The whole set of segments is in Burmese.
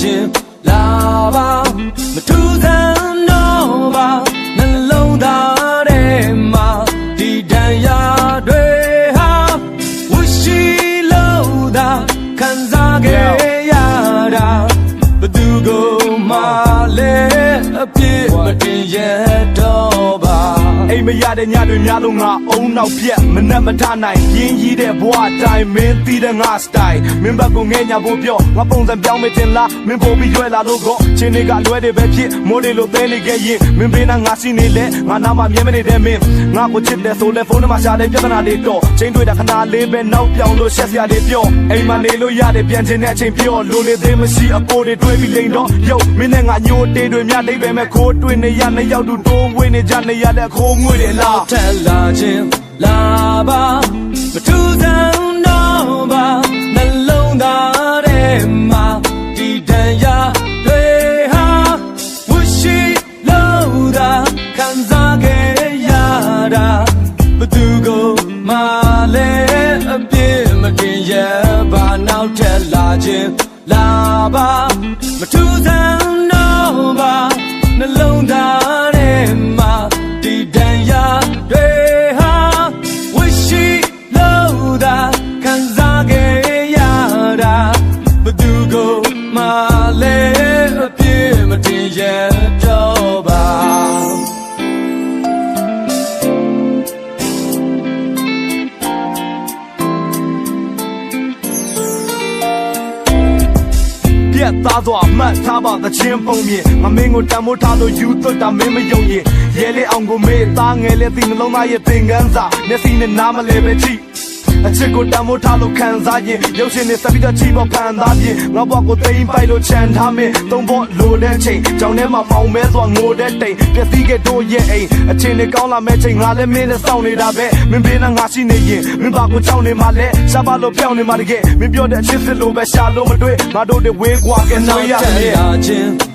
ခြင်းလာပါမထူးဆန်းတော့ပါနှလုံးသားထဲမှာဒီတန်ရာတွေဟာဝရှိလို့သာခံစားခဲ့ရတာဘသူကမှလည်းအပြည့်မတင်ရတော့ အိမ်မရတဲ့ညတွေများလို့ငါအုံနောက်ပြက်မနှက်မထနိုင်ရင်းကြီးတဲ့ဘဝတိုင်းမင်းသိတဲ့ငါစတိုင်မင်းဘက်ကငဲညာဖို့ပြောငါပုံစံပြောင်းမတင်လားမင်းပို့ပြီးရွယ်လာလို့ကောချင်းတွေကလွဲတယ်ပဲဖြစ်မိုးတွေလိုသဲနေခဲ့ရင်မင်းဘေးနာငါစီနေလဲငါနာမမြဲမနေတဲ့မင်းငါကိုချစ်တယ်ဆိုလဲဖုန်းထဲမှာရှာတဲ့ပြဿနာတွေတော့ချင်းတွေ့တာခဏလေးပဲနောက်ပြောင်းလို့ရှက်စရာတွေပြောအိမ်မှာနေလို့ရတယ်ပြန်ချင်တဲ့အချိန်ပြောလိုလေသေးမရှိအပိုးတွေတွေးပြီးလိန်တော့ယုတ်မင်းနဲ့ငါညိုတေးတွေများလိမ့်ပဲမဲ့ခိုးတွေ့နေရနှစ်ယောက်တူတိုးဝေးနေကြနေရတဲ့ခိုးငွေတွေလားထက်လာခြင်းလာပါမထူးဆန်းတော့ပါနှလုံးသားထဲမှာဒီတန်ရာတွေဟာဝရှိလို့သာခံစားခဲ့ရတာဘသူကိုမှလည်းအပြစ်မတင်ရပါနောက်ထက်လာခြင်းလာပါမထူးဆန်းတော့ပါနှလုံး ပြက်သားစွာမှတ်ထားပါသချင်းပုံမြင်ငမင်းကိုတန်မိုးထားလို့ယူသွတ်တာမင်းမယုံရင်ရဲလေးအောင်ကိုမေးသားငယ်လေးသိနှလုံးသားရဲ့သင်ကန်းစာမျက်စိနဲ့နားမလဲပဲကြည့် အချစ်ကိုတန်မိုးထားလို့ခံစားရင်ရုပ်ရှင်နဲ့စပ်ပြီးတော့ချီပေါ်ခံသားပြင်ငါဘွားကိုသိမ့်ပိုက်လို့ချန်ထားမင်းသုံးဖို့လိုတဲ့ချိန်ကြောင်ထဲမှာပေါင်မဲစွာငိုတဲ့တိမ်ပျက်စီးခဲ့တို့ရဲ့အိမ်အချင်းတွေကောင်းလာမဲ့ချိန်ငါလည်းမင်းနဲ့စောင့်နေတာပဲမင်းဘေးနဲ့ငါရှိနေရင်မင်းဘာကိုကြောက်နေမှလဲရှားပါလို့ပြောင်းနေမှတကယ်မင်းပြောတဲ့အချစ်စစ်လို့ပဲရှာလို့မတွေ့ငါတို့တွေဝေးကွာကဲနောက်ရနောက်ရတက်လာခြင်း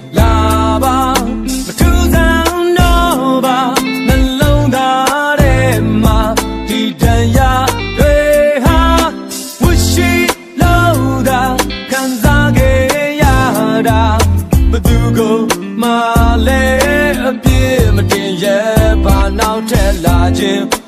ထက်လာခြင်းလာပါ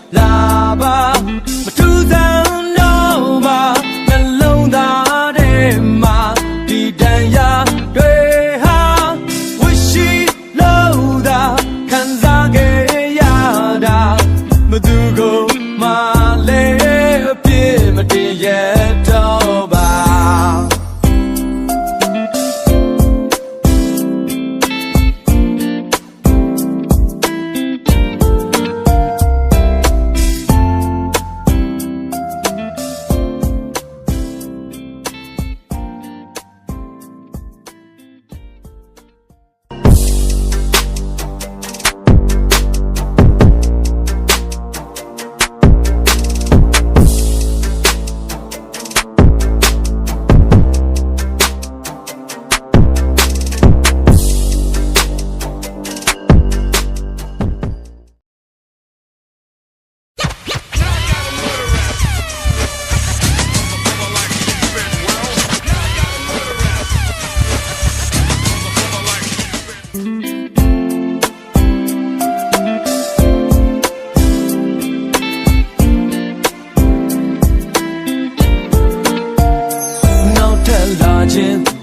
间